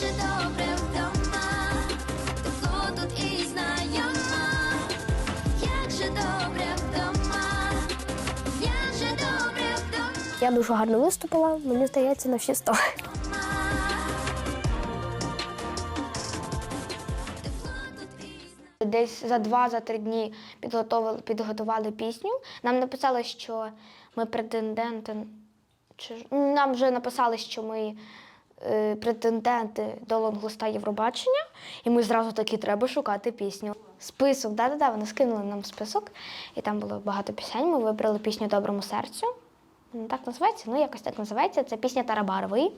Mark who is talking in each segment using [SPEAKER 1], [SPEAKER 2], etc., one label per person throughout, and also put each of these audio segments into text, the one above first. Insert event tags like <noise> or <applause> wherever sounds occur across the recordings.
[SPEAKER 1] же добре вдома, тепло тут і знайома, як же добре вдома, як же добре вдома.
[SPEAKER 2] Я дуже гарно виступила, мені здається, на всі сто. Десь за два-за три дні підготовили, підготували пісню. Нам написали, що ми претенденти. Чи нам вже написали, що ми претенденти до лонглиста Євробачення, і ми зразу таки треба шукати пісню. Список, да-да-да, вони скинули нам список, і там було багато пісень. Ми вибрали пісню Доброму серцю. Так називається, ну якось так називається. Це пісня Тарабарової.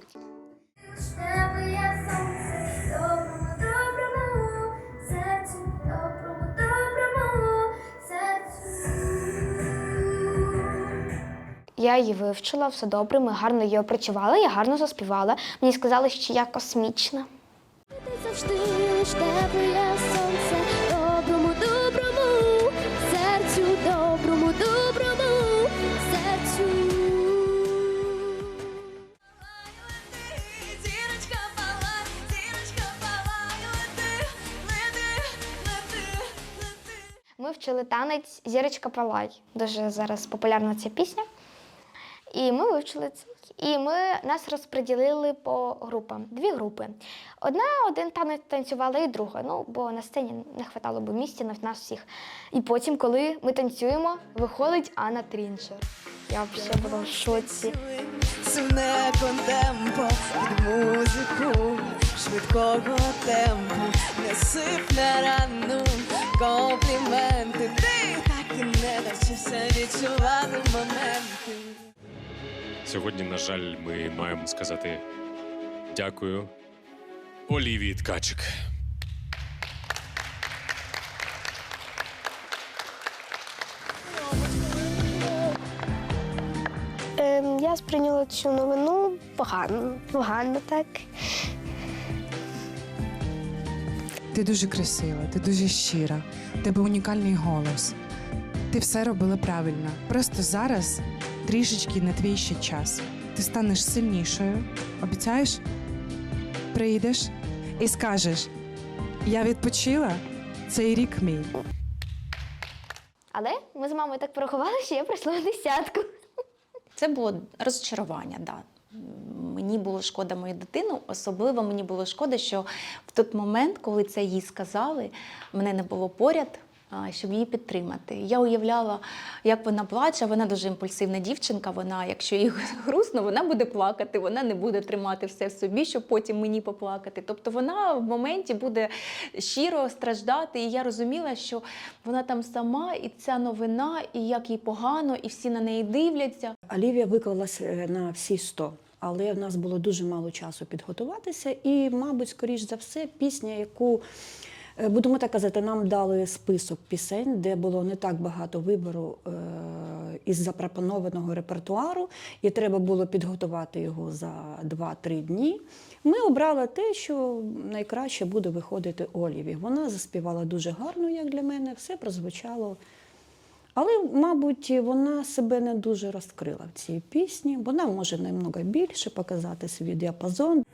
[SPEAKER 2] Я її вивчила, все добре, ми гарно її опрацювали, я гарно заспівала. Мені сказали, що я космічна.
[SPEAKER 1] Ти завжди лиш тебе сонце, доброму, серцю, серцю.
[SPEAKER 2] Ми вчили танець Зірочка Палай. Дуже зараз популярна ця пісня. І ми вивчили це. І ми нас розподілили по групам. Дві групи. Одна один танець танцювала, і друга. Ну, бо на сцені не вистачало б місця на нас всіх. І потім, коли ми танцюємо, виходить Анна Трінчер. Я взагалі була в шоці.
[SPEAKER 3] Сумне контемпо під музику швидкого темпу не сип на рану компліменти. Ти так і не навчився відчувати моменти.
[SPEAKER 4] Сьогодні, на жаль, ми маємо сказати дякую Олівії Ткачик.
[SPEAKER 2] Ем, я сприйняла цю новину погано, погано так.
[SPEAKER 5] Ти дуже красива, ти дуже щира, в тебе унікальний голос. Ти все робила правильно. Просто зараз трішечки не твій ще час. Ти станеш сильнішою. Обіцяєш? Прийдеш і скажеш: Я відпочила цей рік мій.
[SPEAKER 2] Але ми з мамою так порахували, що я прийшла десятку.
[SPEAKER 6] Це було розчарування, да. Мені було шкода мою дитину, особливо мені було шкода, що в той момент, коли це їй сказали, мене не було поряд, щоб її підтримати. Я уявляла, як вона плаче. Вона дуже імпульсивна дівчинка. Вона, якщо їй <laughs> грустно, вона буде плакати, вона не буде тримати все в собі, щоб потім мені поплакати. Тобто вона в моменті буде щиро страждати. І я розуміла, що вона там сама, і ця новина, і як їй погано, і всі на неї дивляться.
[SPEAKER 7] Олівія виклалася е, на всі 100, але в нас було дуже мало часу підготуватися. І, мабуть, скоріш за все, пісня, яку, будемо так казати, нам дали список пісень, де було не так багато вибору е, із запропонованого репертуару, і треба було підготувати його за 2-3 дні. Ми обрали те, що найкраще буде виходити Оліві. Вона заспівала дуже гарно, як для мене, все прозвучало. Але, мабуть, вона себе не дуже розкрила в цій пісні. Вона може намного більше показати свій діапазон.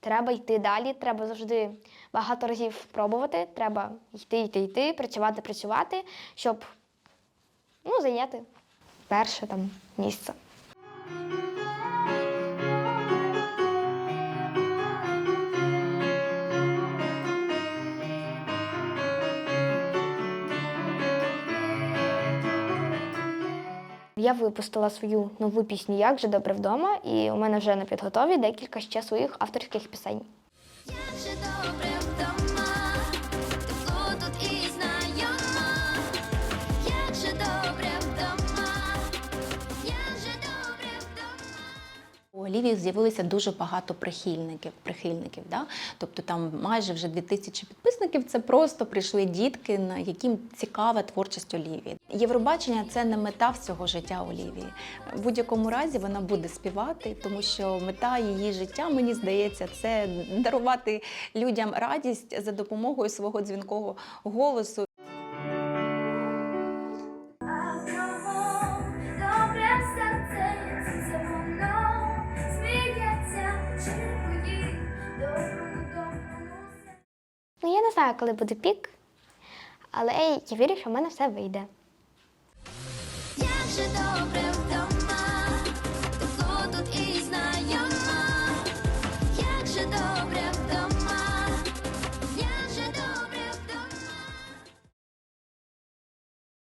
[SPEAKER 2] Треба йти далі, треба завжди багато разів пробувати. Треба йти, йти, йти, працювати, працювати, щоб ну, зайняти перше там місце. Я випустила свою нову пісню Як же добре вдома, і у мене вже на підготові декілька ще своїх авторських пісень.
[SPEAKER 1] Як же добре
[SPEAKER 6] Олівії з'явилося дуже багато прихильників. прихильників да? Тобто там майже вже 2000 підписників. Це просто прийшли дітки, на яким цікава творчість Олівії. Євробачення це не мета всього життя Олівії. В будь-якому разі вона буде співати, тому що мета її життя, мені здається, це дарувати людям радість за допомогою свого дзвінкого голосу.
[SPEAKER 2] Знаю, коли буде пік, але я вірю, що в мене все вийде.
[SPEAKER 1] Як же добре